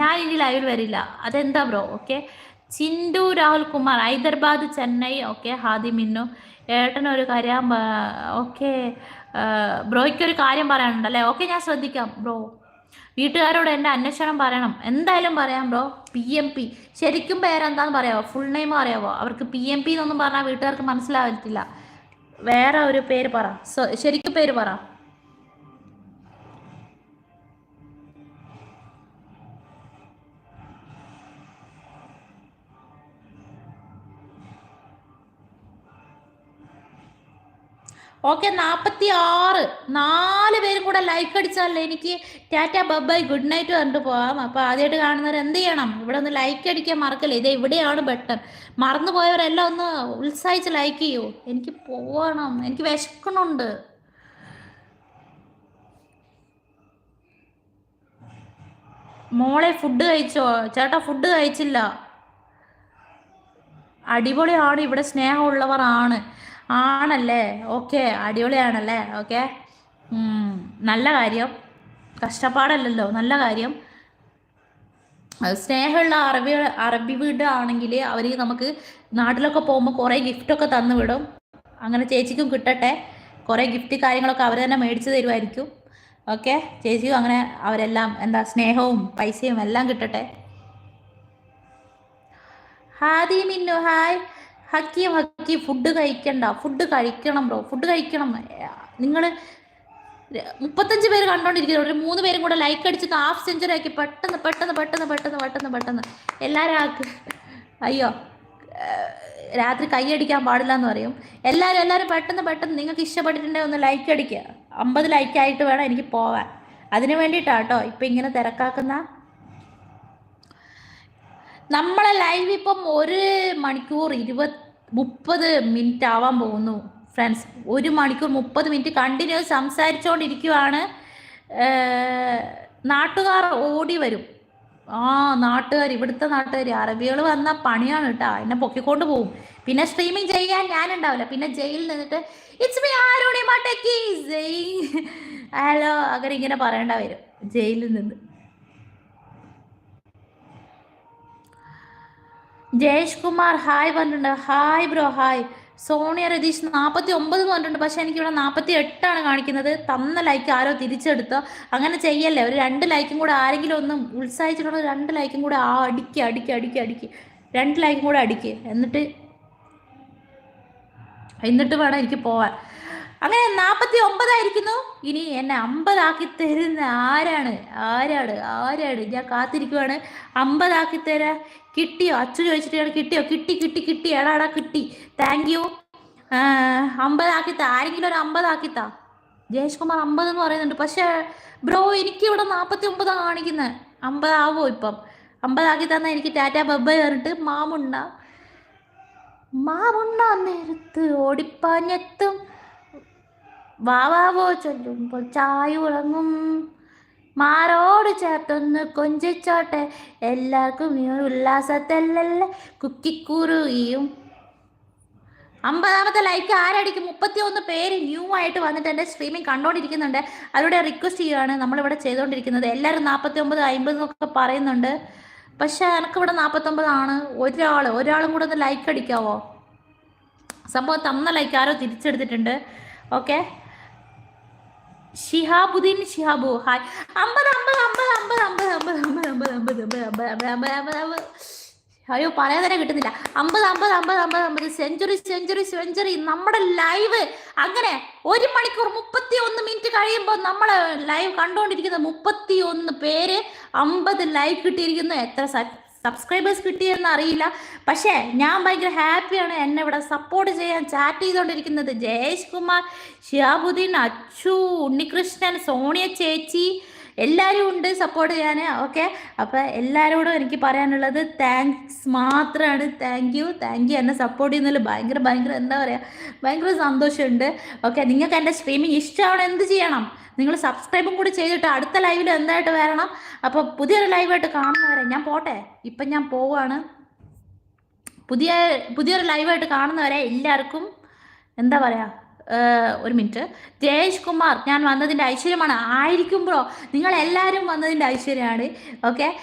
ഞാൻ ഇനി ലൈവിൽ വരില്ല. അതെന്താ bro okay Chindu Rahul Kumar Hyderabad Chennai okay Hadi Minnu. ഏട്ടനൊരു കാര്യം ഓക്കെ ബ്രോയ്ക്കൊരു കാര്യം പറയാനുണ്ടല്ലേ ഓക്കെ ഞാൻ ശ്രദ്ധിക്കാം ബ്രോ വീട്ടുകാരോട് എന്റെ അന്വേഷണം പറയണം. എന്തായാലും പറയാം ബ്രോ പി എം പി ശരിക്കും പേരെന്താന്ന് പറയാമോ ഫുൾ നെയിം അറിയാവോ? അവർക്ക് പി എം പി എന്നൊന്നും പറഞ്ഞാൽ വീട്ടുകാർക്ക് മനസ്സിലാവത്തില്ല. വേറെ ഒരു പേര് പറ. ശരിക്കും പേര് പറ. ഓക്കെ നാൽപ്പത്തി ആറ് നാല് പേരും കൂടെ ലൈക്ക് അടിച്ചാലേ എനിക്ക് ടാറ്റ ബബായ് ഗുഡ് നൈറ്റ് പറഞ്ഞിട്ട് പോവാം അപ്പോൾ ആദ്യമായിട്ട് കാണുന്നവർ എന്ത് ചെയ്യണം? ഇവിടെ ഒന്ന് ലൈക്ക് അടിക്കാൻ മറക്കല്ലേ? ഇത് ഇവിടെയാണ് ബട്ടൺ മറന്നു പോയവരെല്ലാം ഒന്ന് ഉത്സാഹിച്ച് ലൈക്ക് ചെയ്യൂ. എനിക്ക് പോകണം എനിക്ക് വിശക്കണുണ്ട് മോളെ ഫുഡ് കഴിച്ചോ? ചേട്ടാ ഫുഡ് കഴിച്ചില്ല. അടിപൊളിയാണ്. ഇവിടെ സ്നേഹമുള്ളവർ ആണ് ആണല്ലേ? ഓക്കെ അടിപൊളിയാണല്ലേ? ഓക്കെ. നല്ല കാര്യം. കഷ്ടപ്പാടല്ലല്ലോ നല്ല കാര്യം. സ്നേഹമുള്ള അറബി അറബി വീട് ആണെങ്കിൽ അവർ നമുക്ക് നാട്ടിലൊക്കെ പോകുമ്പോൾ കുറേ ഗിഫ്റ്റൊക്കെ തന്നു വിടും. അങ്ങനെ ചേച്ചിക്കും കിട്ടട്ടെ. കുറേ ഗിഫ്റ്റ് കാര്യങ്ങളൊക്കെ അവർ തന്നെ മേടിച്ച് തരുമായിരിക്കും ഓക്കെ ചേച്ചിയും അങ്ങനെ അവരെല്ലാം എന്താ സ്നേഹവും പൈസയും എല്ലാം കിട്ടട്ടെ. ഹാദി മിന്നു ഹായ്. ഹക്കിയും ഹക്കി ഫുഡ് കഴിക്കണ്ട. ഫുഡ് കഴിക്കണം ബ്രോ ഫുഡ് കഴിക്കണം. നിങ്ങൾ മുപ്പത്തഞ്ച് പേര് കണ്ടോണ്ടിരിക്കുന്നു. ഒരു മൂന്ന് പേരും കൂടെ ലൈക്ക് അടിച്ചിട്ട് ഹാഫ് സെഞ്ചുറി ആക്കി പെട്ടെന്ന് പെട്ടെന്ന് പെട്ടെന്ന് പെട്ടെന്ന് പെട്ടെന്ന് പെട്ടെന്ന്. എല്ലാവരും ആക്ക് അയ്യോ രാത്രി കൈയടിക്കാൻ പാടില്ല എന്ന് പറയും. എല്ലാവരും എല്ലാവരും പെട്ടെന്ന് പെട്ടെന്ന് നിങ്ങൾക്ക് ഇഷ്ടപ്പെട്ടിട്ടുണ്ടെങ്കിൽ ഒന്ന് ലൈക്ക് അടിക്കുക അമ്പത് ലൈക്കായിട്ട് വേണം എനിക്ക് പോവാൻ. അതിന് വേണ്ടിയിട്ടാണ് കേട്ടോ ഇപ്പം ഇങ്ങനെ തിരക്കാക്കുന്ന നമ്മളെ ലൈവ് ഇപ്പം ഒരു മണിക്കൂർ ഇരുപത് മുപ്പത് മിനിറ്റ് ആവാൻ പോകുന്നു ഫ്രണ്ട്സ് ഒരു മണിക്കൂർ മുപ്പത് മിനിറ്റ് കണ്ടിന്യൂസ് സംസാരിച്ചുകൊണ്ടിരിക്കുവാണ് നാട്ടുകാർ ഓടി വരും. ആ നാട്ടുകാർ ഇവിടുത്തെ നാട്ടുകാർ അറബികൾ വന്ന പണിയാണ് കേട്ടോ എന്നെ പൊക്കിക്കൊണ്ട് പോകും പിന്നെ സ്ട്രീമിങ് ചെയ്യാൻ ഞാനുണ്ടാവില്ല. പിന്നെ ജയിലിൽ നിന്നിട്ട് ഇറ്റ്സ് ഹലോ അങ്ങനെ ഇങ്ങനെ പറയേണ്ട വരും. ജയിലിൽ നിന്ന്. ജയേഷ് കുമാർ ഹായ് പറഞ്ഞിട്ടുണ്ട്. Hi bro hi. Sonia Ratheesh നാൽപ്പത്തി ഒമ്പത് പറഞ്ഞിട്ടുണ്ട്. പക്ഷെ എനിക്കിവിടെ നാൽപ്പത്തി എട്ടാണ് കാണിക്കുന്നത്. തന്ന ലൈക്ക് ആരോ തിരിച്ചെടുത്തോ. അങ്ങനെ ചെയ്യല്ലേ? ഒരു രണ്ട് ലൈക്കും കൂടെ ആരെങ്കിലും ഒന്ന് ഉത്സാഹിച്ചിട്ടുള്ള രണ്ട് ലൈക്കും കൂടെ ആ അടിക്ക് അടിക്ക് അടിക്ക് അടിക്ക്. രണ്ട് ലൈക്കും കൂടെ അടിക്ക്. എന്നിട്ട് എന്നിട്ട് വേണം എനിക്ക് പോവാൻ. അങ്ങനെ നാൽപ്പത്തി ഒമ്പതായിരിക്കുന്നു ഇനി എന്നെ അമ്പതാക്കി തരുന്ന ആരാണ്? ആരാണ്? ആരാണ്? ഞാൻ കാത്തിരിക്കുവാണ്. അമ്പതാക്കി തരാ. കിട്ടിയോ? അച്ഛൻ ചോദിച്ചിട്ട് കിട്ടിയോ? കിട്ടി കിട്ടി കിട്ടി. എടാ എടാ കിട്ടി താങ്ക് യു അമ്പതാക്കി താ. ആരെങ്കിലും ഒരു അമ്പതാക്കി താ. ജയേഷ് കുമാർ അമ്പത് എന്ന് പറയുന്നുണ്ട്. പക്ഷേ ബ്രോ എനിക്ക് ഇവിടെ നാൽപ്പത്തി ഒമ്പതാണ് കാണിക്കുന്നത് അമ്പതാവോ ഇപ്പം? അമ്പതാക്കി തന്ന എനിക്ക് ടാറ്റ ബബ്ബ കയറിട്ട് മാമുണ്ണ. മാമുണ്ണ നേരത്ത് ഓടിപ്പാഞ്ഞെത്തും. വാവാവോ ചൊല്ലുമ്പോൾ ചായ ഉറങ്ങും. മാറോട് ചേർത്തൊന്ന് കൊഞ്ചിച്ചോട്ടെ. എല്ലാവർക്കും ഈ ഒരു ഉല്ലാസത്തല്ലല്ലേ? കുക്കിക്കുറുകിയും. അമ്പതാമത്തെ ലൈക്ക് ആരടിക്കും? മുപ്പത്തി ഒന്ന് പേര് ന്യൂ ആയിട്ട് വന്നിട്ട് എന്റെ സ്ട്രീമിംഗ് കണ്ടുകൊണ്ടിരിക്കുന്നുണ്ട് അവരുടെ റിക്വസ്റ്റ് ചെയ്യുകയാണ് നമ്മളിവിടെ ചെയ്തുകൊണ്ടിരിക്കുന്നത് എല്ലാവരും നാൽപ്പത്തി ഒമ്പത് അമ്പത് എന്നൊക്കെ പറയുന്നുണ്ട്. പക്ഷേ എനിക്കിവിടെ നാൽപ്പത്തൊമ്പതാണ് ഒരാൾ ഒരാളും കൂടെ ഒന്ന് ലൈക്ക് അടിക്കാവോ? സംഭവം തന്ന ലൈക്ക് ആരോ തിരിച്ചെടുത്തിട്ടുണ്ട്. ഓക്കെ ഷിഹാബുദ്ദീൻ ഷിഹാബു ഹായ് അമ്പത് അമ്പത് അമ്പത് അമ്പത് അമ്പത് അമ്പത് അമ്പത് അമ്പത് അമ്പത് അമ്പത് അമ്പത് അമ്പത് അമ്പത് അമ്പത് അമ്പത് അയ്യോ പറയാൻ തന്നെ കിട്ടുന്നില്ല അമ്പത് അമ്പത് അമ്പത് അമ്പത് അമ്പത് സെഞ്ചുറി സെഞ്ചുറി സെഞ്ചുറി നമ്മുടെ ലൈവ് അങ്ങനെ ഒരു മണിക്കൂർ മുപ്പത്തി ഒന്ന് മിനിറ്റ് കഴിയുമ്പോൾ നമ്മൾ ലൈവ് കണ്ടുകൊണ്ടിരിക്കുന്ന മുപ്പത്തി ഒന്ന് പേര് അമ്പത് ലൈവ് കിട്ടിയിരിക്കുന്നു എത്ര സബ്സ്ക്രൈബേഴ്സ് കിട്ടിയെന്ന് അറിയില്ല പക്ഷേ ഞാൻ ഭയങ്കര ഹാപ്പിയാണ് എന്നെ ഇവിടെ സപ്പോർട്ട് ചെയ്യാൻ ചാറ്റ് ചെയ്തുകൊണ്ടിരിക്കുന്നത് ജയേഷ് കുമാർ ഷിയാബുദ്ദീൻ അച്ചു ഉണ്ണികൃഷ്ണൻ സോണിയ ചേച്ചി എല്ലാവരും ഉണ്ട് സപ്പോർട്ട് ചെയ്യാൻ ഓക്കെ അപ്പോൾ എല്ലാവരോടും എനിക്ക് പറയാനുള്ളത് താങ്ക്സ് മാത്രമാണ് താങ്ക് യു താങ്ക് യു എന്നെ സപ്പോർട്ട് ചെയ്യുന്നതിൽ ഭയങ്കര ഭയങ്കര എന്താ പറയുക ഭയങ്കര സന്തോഷമുണ്ട്. ഓക്കെ നിങ്ങൾക്ക് എന്റെ സ്ട്രീമിങ് ഇഷ്ടമാണ് എന്ത് ചെയ്യണം? നിങ്ങൾ സബ്സ്ക്രൈബും കൂടി ചെയ്തിട്ട് അടുത്ത ലൈവിൽ എന്തായിട്ട് വരണം? അപ്പോൾ പുതിയൊരു ലൈവായിട്ട് കാണുന്നവരെ ഞാൻ പോട്ടെ? ഇപ്പം ഞാൻ പോവാണ്. പുതിയ പുതിയൊരു ലൈവായിട്ട് കാണുന്നവരെ എല്ലാവർക്കും എന്താ പറയുക ഒരു മിനിറ്റ്. ജയേഷ് കുമാർ ഞാൻ വന്നതിന്റെ ഐശ്വര്യമാണ്. ആയിരിക്കുമ്പോഴോ? നിങ്ങളെല്ലാവരും വന്നതിന്റെ ഐശ്വര്യമാണ്. ഓക്കെ?